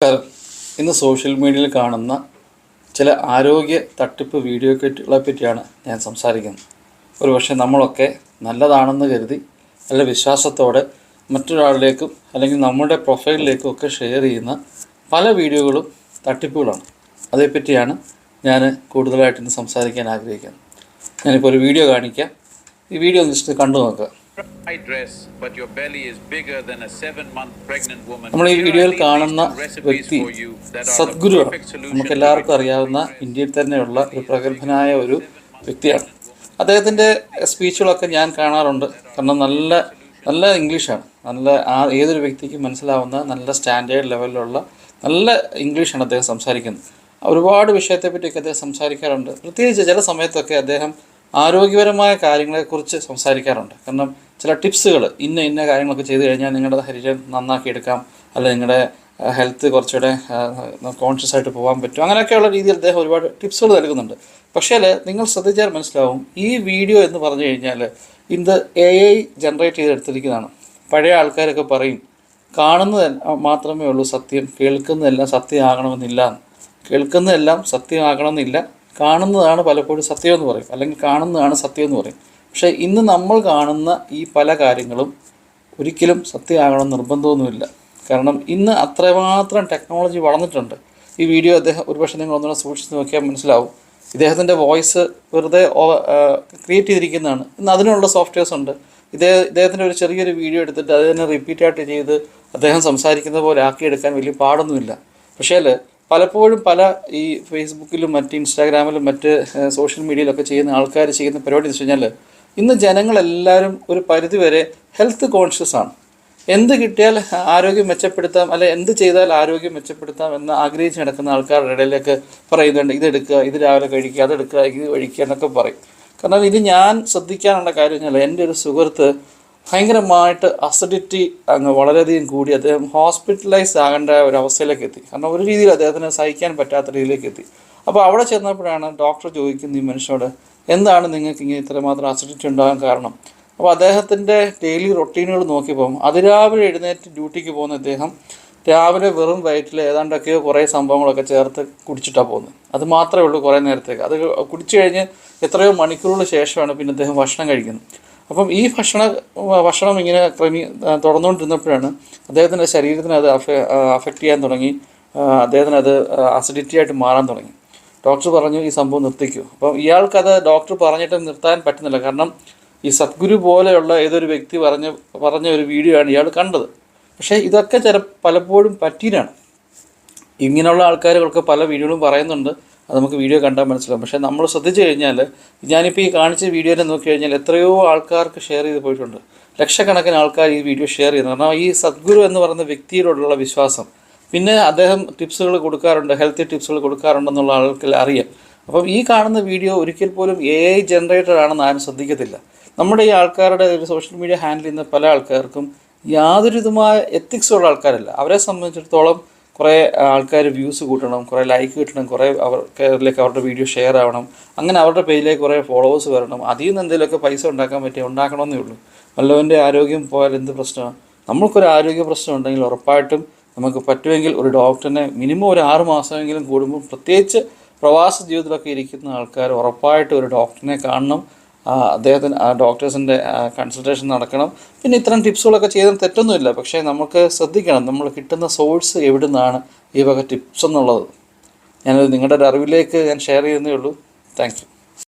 നമസ്കാരം ഇന്ന് സോഷ്യൽ മീഡിയയിൽ കാണുന്ന ചില ആരോഗ്യ തട്ടിപ്പ് വീഡിയോ വീഡിയോകളെ പറ്റിയാണ് ഞാൻ സംസാരിക്കുന്നത്. ഒരു പക്ഷേ നമ്മളൊക്കെ നല്ലതാണെന്ന് കരുതി നല്ല വിശ്വാസത്തോടെ മറ്റൊരാളിലേക്കും അല്ലെങ്കിൽ നമ്മുടെ പ്രൊഫൈലിലേക്കും ഒക്കെ ഷെയർ ചെയ്യുന്ന പല വീഡിയോകളും തട്ടിപ്പുകളാണ്. അതേപ്പറ്റിയാണ് ഞാൻ കൂടുതലായിട്ട് ഇന്ന് സംസാരിക്കാൻ ആഗ്രഹിക്കുന്നത്. ഞാനിപ്പോൾ ഒരു വീഡിയോ കാണിക്കാം. ഈ വീഡിയോ ഒന്ന് ജസ്റ്റ് കണ്ടു നോക്കുക. നമ്മൾ ഈ വീഡിയോയിൽ കാണുന്ന വ്യക്തി സദ്ഗുരു നമുക്ക് എല്ലാവർക്കും അറിയാവുന്ന. ഇന്ത്യയിൽ തന്നെയുള്ള ഒരു പ്രഗത്ഭനായ ഒരു വ്യക്തിയാണ്. അദ്ദേഹത്തിന്റെ സ്പീച്ചുകളൊക്കെ ഞാൻ കാണാറുണ്ട്. കാരണം നല്ല നല്ല ഇംഗ്ലീഷാണ്. നല്ല ആ ഏതൊരു വ്യക്തിക്കും മനസ്സിലാവുന്ന നല്ല സ്റ്റാൻഡേർഡ് ലെവലിലുള്ള നല്ല ഇംഗ്ലീഷാണ് അദ്ദേഹം സംസാരിക്കുന്നത്. ഒരുപാട് വിഷയത്തെ പറ്റിയൊക്കെ അദ്ദേഹം സംസാരിക്കാറുണ്ട്. പ്രത്യേകിച്ച് ചില സമയത്തൊക്കെ അദ്ദേഹം ആരോഗ്യപരമായ കാര്യങ്ങളെക്കുറിച്ച് സംസാരിക്കാറുണ്ട്. കാരണം ചില ടിപ്സുകൾ ഇന്ന ഇന്ന കാര്യങ്ങളൊക്കെ ചെയ്തു കഴിഞ്ഞാൽ നിങ്ങളുടെ ശരീരം നന്നാക്കി എടുക്കാം. അല്ലെങ്കിൽ നിങ്ങളുടെ ഹെൽത്ത് കുറച്ചുകൂടെ കോൺഷ്യസ് ആയിട്ട് പോകാൻ പറ്റും. അങ്ങനെയൊക്കെയുള്ള രീതിയിൽ അദ്ദേഹം ഒരുപാട് ടിപ്സുകൾ നൽകുന്നുണ്ട്. പക്ഷേ നിങ്ങൾ ശ്രദ്ധിച്ചാൽ മനസ്സിലാവും ഈ വീഡിയോ എന്ന് പറഞ്ഞു കഴിഞ്ഞാൽ ഇത് എ ഐ ജനറേറ്റ് ചെയ്തെടുത്തിരിക്കുന്നതാണ്. പഴയ ആൾക്കാരൊക്കെ പറയും കാണുന്നത് മാത്രമേ ഉള്ളൂ സത്യം. കേൾക്കുന്നതെല്ലാം സത്യമാകണമെന്നില്ല. കേൾക്കുന്നതെല്ലാം സത്യമാകണമെന്നില്ല. കാണുന്നതാണ് പലപ്പോഴും സത്യം എന്ന് പറയും. അല്ലെങ്കിൽ കാണുന്നതാണ് സത്യം എന്ന് പറയും. പക്ഷേ ഇന്ന് നമ്മൾ കാണുന്ന ഈ പല കാര്യങ്ങളും ഒരിക്കലും സത്യമാകണം നിർബന്ധമൊന്നുമില്ല. കാരണം ഇന്ന് അത്രമാത്രം ടെക്നോളജി വളർന്നിട്ടുണ്ട്. ഈ വീഡിയോ അദ്ദേഹം ഒരുപക്ഷെ നിങ്ങൾ ഒന്നുകൂടെ സൂക്ഷിച്ച് നോക്കിയാൽ മനസ്സിലാവും. ഇദ്ദേഹത്തിന്റെ വോയിസ് വെറുതെ ക്രിയേറ്റ് ചെയ്തിരിക്കുന്നതാണ്. ഇന്ന് അതിനുള്ള സോഫ്റ്റ്വെയർസ് ഉണ്ട്. ഇദ്ദേഹം ഇദ്ദേഹത്തിന്റെ ഒരു ചെറിയൊരു വീഡിയോ എടുത്തിട്ട് അത് തന്നെ റിപ്പീറ്റ് ആയിട്ട് ചെയ്ത് അദ്ദേഹം സംസാരിക്കുന്ന പോലെ ആക്കിയെടുക്കാൻ വലിയ പാടൊന്നുമില്ല. പക്ഷേ പലപ്പോഴും പല ഈ ഫേസ്ബുക്കിലും മറ്റ് ഇൻസ്റ്റാഗ്രാമിലും മറ്റ് സോഷ്യൽ മീഡിയയിലൊക്കെ ചെയ്യുന്ന ആൾക്കാർ ചെയ്യുന്ന പരിപാടി എന്ന് വെച്ച് കഴിഞ്ഞാൽ ഇന്ന് ജനങ്ങളെല്ലാവരും ഒരു പരിധിവരെ ഹെൽത്ത് കോൺഷ്യസ് ആണ്. എന്ത് കിട്ടിയാൽ ആരോഗ്യം മെച്ചപ്പെടുത്താം അല്ലെ എന്ത് ചെയ്താൽ ആരോഗ്യം മെച്ചപ്പെടുത്താം എന്ന് ആഗ്രഹിച്ച് നടക്കുന്ന ആൾക്കാരുടെ ഇടയിലേക്ക് പറയുന്നുണ്ട് ഇതെടുക്കുക ഇത് രാവിലെ കഴിക്കുക അതെടുക്കുക ഇത് കഴിക്കുക എന്നൊക്കെ പറയും. കാരണം ഇത് ഞാൻ ശ്രദ്ധിക്കാനുള്ള കാര്യം വെച്ചാൽ എന്റെ ഒരു സുഹൃത്ത് ഭയങ്കരമായിട്ട് അസിഡിറ്റി അങ്ങ് വളരെയധികം കൂടി അദ്ദേഹം ഹോസ്പിറ്റലൈസ് ആകേണ്ട ഒരു അവസ്ഥയിലേക്ക് എത്തി. കാരണം ഒരു രീതിയിൽ അദ്ദേഹത്തിന് സഹിക്കാൻ പറ്റാത്ത രീതിയിലേക്ക് എത്തി. അപ്പോൾ അവിടെ ചെന്നപ്പോഴാണ് ഡോക്ടർ ചോദിക്കുന്നത് ഈ മനുഷ്യനോട് എന്താണ് നിങ്ങൾക്ക് ഇങ്ങനെ ഇത്രമാത്രം അസിഡിറ്റി ഉണ്ടാകാൻ കാരണം? അപ്പോൾ അദ്ദേഹത്തിന്റെ ഡെയിലി റൊട്ടീനുകൾ നോക്കിയപ്പോൾ അതിരാവിലെ എഴുന്നേറ്റ് ഡ്യൂട്ടിക്ക് പോകുന്ന അദ്ദേഹം രാവിലെ വെറും വയറ്റിൽ ഏതാണ്ടൊക്കെയോ കുറേ സംഭവങ്ങളൊക്കെ ചേർത്ത് കുടിച്ചിട്ടാണ് പോകുന്നത്. അത് മാത്രമേ ഉള്ളൂ കുറേ നേരത്തേക്ക്. അത് കുടിച്ചു കഴിഞ്ഞ് എത്രയോ മണിക്കൂറുകൾ ശേഷമാണ് പിന്നെ അദ്ദേഹം ഭക്ഷണം കഴിക്കുന്നത്. അപ്പം ഈ ഭക്ഷണ ഭക്ഷണം ഇങ്ങനെ ക്രമീ തുടർന്നുകൊണ്ടിരുന്നപ്പോഴാണ് അദ്ദേഹത്തിന്റെ ശരീരത്തിന് അത് അഫക്റ്റ് ചെയ്യാൻ തുടങ്ങി. അദ്ദേഹത്തിന് അത് അസിഡിറ്റി ആയിട്ട് മാറാൻ തുടങ്ങി. ഡോക്ടർ പറഞ്ഞു ഈ സംഭവം നിർത്തിക്കൂ. അപ്പം ഇയാൾക്കത് ഡോക്ടർ പറഞ്ഞിട്ട് നിർത്താൻ പറ്റുന്നില്ല. കാരണം ഈ സദ്ഗുരു പോലെയുള്ള ഏതൊരു വ്യക്തി പറഞ്ഞ പറഞ്ഞ ഒരു വീഡിയോ ആണ് ഇയാൾ കണ്ടത്. പക്ഷേ ഇതൊക്കെ ചില പലപ്പോഴും പറ്റീനാണ് ഇങ്ങനെയുള്ള ആൾക്കാരുകൾക്ക് പല വീഡിയോകളും പറയുന്നുണ്ട്. അത് നമുക്ക് വീഡിയോ കണ്ടാൽ മനസ്സിലാവും. പക്ഷേ നമ്മൾ ശ്രദ്ധിച്ചു കഴിഞ്ഞാൽ ഞാനിപ്പോൾ ഈ കാണിച്ച വീഡിയോനെ നോക്കി കഴിഞ്ഞാൽ എത്രയോ ആൾക്കാർക്ക് ഷെയർ ചെയ്ത് പോയിട്ടുണ്ട്. ലക്ഷക്കണക്കിന് ആൾക്കാർ ഈ വീഡിയോ ഷെയർ ചെയ്യുന്നു കാരണം ഈ സദ്ഗുരു എന്ന് പറയുന്ന വ്യക്തിയോടുള്ള വിശ്വാസം. പിന്നെ അദ്ദേഹം ടിപ്സുകൾ കൊടുക്കാറുണ്ട് ഹെൽത്തി ടിപ്സുകൾ കൊടുക്കാറുണ്ടെന്നുള്ള ആൾക്ക് അറിയാം. അപ്പം ഈ കാണുന്ന വീഡിയോ ഒരിക്കൽ പോലും എ ഐ ജനറേറ്റഡ് ആണെന്ന് ആരും ശ്രദ്ധിക്കത്തില്ല. നമ്മുടെ ഈ ആൾക്കാരുടെ ഒരു സോഷ്യൽ മീഡിയ ഹാൻഡിൽ ചെയ്യുന്ന പല ആൾക്കാർക്കും യാതൊരു വിധമായ എത്തിക്സ് ഉള്ള ആൾക്കാരല്ല. അവരെ സംബന്ധിച്ചിടത്തോളം കുറേ ആൾക്കാർ വ്യൂസ് കൂട്ടണം കുറേ ലൈക്ക് കിട്ടണം കുറേ അവർക്കിലേക്ക് അവരുടെ വീഡിയോ ഷെയർ ആവണം. അങ്ങനെ അവരുടെ പേജിലേക്ക് കുറേ ഫോളോവേഴ്സ് വരണം. അതിൽ നിന്ന് എന്തെങ്കിലുമൊക്കെ പൈസ ഉണ്ടാക്കാൻ പറ്റിയ ഉണ്ടാക്കണമെന്നേ ഉള്ളൂ. വല്ലവന്റെ ആരോഗ്യം പോയാൽ എന്ത് പ്രശ്നമാണ് നമ്മൾക്കൊരു ആരോഗ്യ പ്രശ്നം ഉണ്ടെങ്കിൽ ഉറപ്പായിട്ടും നമുക്ക് പറ്റുമെങ്കിൽ ഒരു ഡോക്ടറിനെ മിനിമം ഒരു ആറ് മാസമെങ്കിലും കൂടുമ്പോൾ പ്രത്യേകിച്ച് പ്രവാസ ജീവിതത്തിലൊക്കെ ഇരിക്കുന്ന ആൾക്കാർ ഉറപ്പായിട്ടും ഒരു ഡോക്ടറിനെ കാണണം. അദ്ദേഹത്തിന് ആ ഡോക്ടേഴ്സിന്റെ കൺസൾട്ടേഷൻ നടക്കണം. പിന്നെ ഇത്തരം ടിപ്സുകളൊക്കെ ചെയ്താൽ തെറ്റൊന്നുമില്ല. പക്ഷേ നമുക്ക് ശ്രദ്ധിക്കണം. നമ്മൾ കിട്ടുന്ന സോഴ്സ് എവിടെ നിന്നാണ് ഈ വക ടിപ്സ് എന്നുള്ളത്. ഞാനത് നിങ്ങളുടെ ഒരു അറിവിലേക്ക് ഞാൻ ഷെയർ ചെയ്യുന്നേ ഉള്ളൂ. Thank you